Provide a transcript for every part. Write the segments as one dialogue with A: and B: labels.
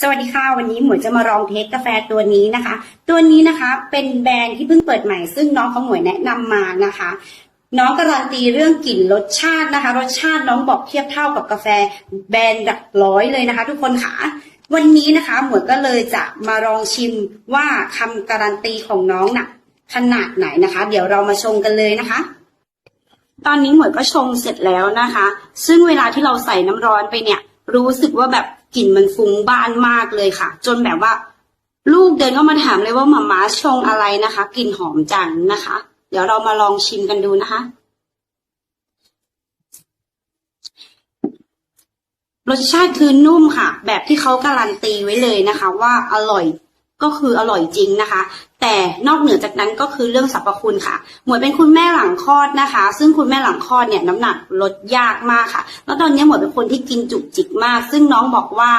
A: สวัสดีค่ะ วันนี้หมวยจะมาลองเทสกาแฟตัวนี้นะคะ ตัวนี้นะคะเป็นแบรนด์ที่เพิ่งเปิดใหม่ ซึ่งน้องของหมวยแนะนำมานะคะ น้องการันตีเรื่องกลิ่นรสชาตินะคะ รสชาติน้องบอกเทียบเท่ากับกาแฟแบรนด์หลักร้อยเลยนะคะ ทุกคนค่ะวันนี้นะคะหมวยก็เลยจะมาลองชิมว่าคำการันตีของน้องน่ะขนาดไหนนะคะ เดี๋ยวเรามาชมกันเลยนะคะตอนนี้หมวยก็ชงเสร็จแล้วนะคะ ซึ่งเวลาที่เราใส่น้ำร้อนไปเนี่ย รู้สึกว่าแบบ กลิ่นมันฟุ้งบ้านมากเลยค่ะ จนแบบว่า ลูกเดินเข้ามาถามเลยว่าหมาม้าชงอะไรนะคะ กลิ่นหอมจังนะคะ เดี๋ยวเรามาลองชิมกันดูนะคะ รสชาติคือนุ่มค่ะ แบบที่เขาการันตีไว้เลยนะคะ ว่าอร่อย ก็คืออร่อยจริงนะคะ แต่นอกเหนือจากนั้นก็คือเรื่องสรรพคุณค่ะ หมวยเป็นคุณแม่หลังคลอดนะคะ ซึ่งคุณแม่หลังคลอดเนี่ยน้ำหนักลดยากมากค่ะ แล้วตอนนี้หมวยเป็นคนที่กินจุกจิกมาก ซึ่งน้องบอกว่า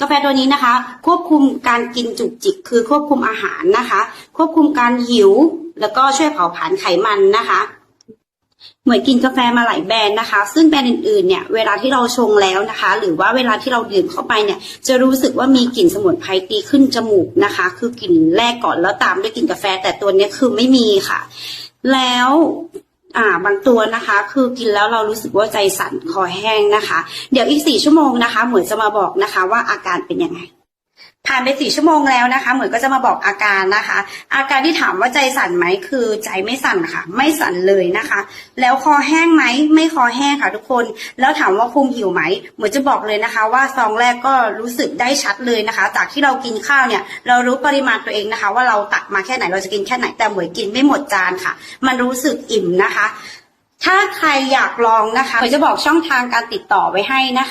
A: กาแฟตัวนี้นะคะ ควบคุมการกินจุกจิก คือควบคุมอาหารนะคะ ควบคุมการหิว แล้วก็ช่วยเผาผลาญไขมันนะคะ หมือนกินกาแฟมาหลายแบรนด์นะคะ ซึ่งแบรนด์อื่นๆเนี่ยเวลาที่เราชงแล้วนะคะ หรือว่าเวลาที่เราดื่มเข้าไปเนี่ย จะรู้สึกว่ามีกลิ่นสมุนไพรตีขึ้นจมูกนะคะ คือกลิ่นแรกก่อนแล้วตามด้วยกลิ่นกาแฟ แต่ตัวนี้คือไม่มีค่ะ แล้วอ่าบางตัวนะคะ คือกินแล้วเรารู้สึกว่าใจสั่นคอแห้งนะคะ เดี๋ยวอีกสี่ชั่วโมงนะคะเหมือนจะมาบอกนะคะว่าอาการเป็นยังไง ผ่านไปสี่ชั่วโมงแล้วนะคะ เหมือนก็จะมาบอกอาการนะคะ อาการที่ถามว่าใจสั่นไหมคือใจไม่สั่นค่ะ ไม่สั่นเลยนะคะ แล้วคอแห้งไหมไม่คอแห้งค่ะทุกคน แล้วถามว่าคุมหิวไหมเหมือนจะบอกเลยนะคะ ว่าซองแรกก็รู้สึกได้ชัดเลยนะคะ จากที่เรากินข้าวเนี่ย เรารู้ปริมาณตัวเองนะคะ ว่าเราตักมาแค่ไหนเราจะกินแค่ไหนแต่เหมือนกินไม่หมดจานค่ะ มันรู้สึกอิ่มนะคะ ถ้าใครอยากลองนะคะเหมือนจะบอกช่องทางการติดต่อไว้ให้นะคะ